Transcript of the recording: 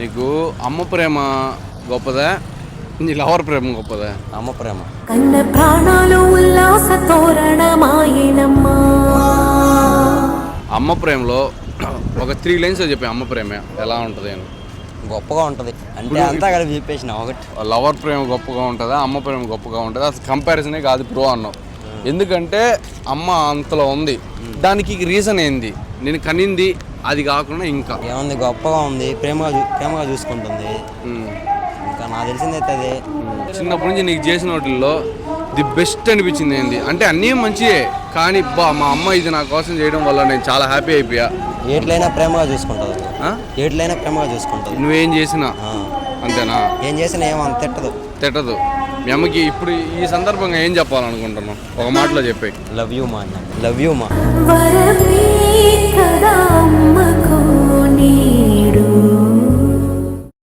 నీకు అమ్మ ప్రేమ గొప్పదా? నీ లవర్ ప్రేమ గొప్పదా? అమ్మ ప్రేమ. కన్న ప్రాణాలు ఉల్లాస తోరణమాయనమ్మా. అమ్మ ప్రేమలో ఒక త్రీ లైన్స్ చెప్పి అమ్మ ప్రేమ ఎలా ఉంటుంది అని. గొప్పగా ఉంటుంది. అంటే అంతా కలిపి చెప్పేసిన ఒకటి. లవర్ ప్రేమ గొప్పగా ఉంటుందా? అమ్మ ప్రేమ గొప్పగా ఉంటుందా? అసలు కంపారిజనే కాదు ప్రో అన్నావు. ఎందుకంటే అమ్మ అంతలో ఉంది. దానికి రీజన్ ఏంది? నేను కనింది అది కాకుండా ఇంకా. ఏముంది గొప్పగా ఉంది ప్రేమగా ప్రేమగా చూసుకుంటుంది. ఇంకా నాకు తెలిసిందైతే అదే. చిన్నప్పటి నుంచి నీకు చేసిన వాటిల్లో ది బెస్ట్ అనిపించింది ఏంది? అంటే అన్నీ మంచియే కానీ బా మా అమ్మ ఇది నా కోసం చేయడం వల్ల నేను చాలా హ్యాపీ అయిపోయా. ఏట్లైనా ప్రేమగా చూసుకుంటుంది. ఆ? ఏట్లైనా ప్రేమగా చూసుకుంటుంది. నువ్వేం చేసినా. అంతేనా? ఏం చేసినా ఏమో అంత తిట్టదు. తిట్టదు. మీ అమ్మకి ఇప్పుడు ఈ సందర్భంగా ఏం చెప్పాలనుకుంటున్నావు? ఒక మాటలో చెప్పే లవ్ యూ మా లవ్ యూ మా.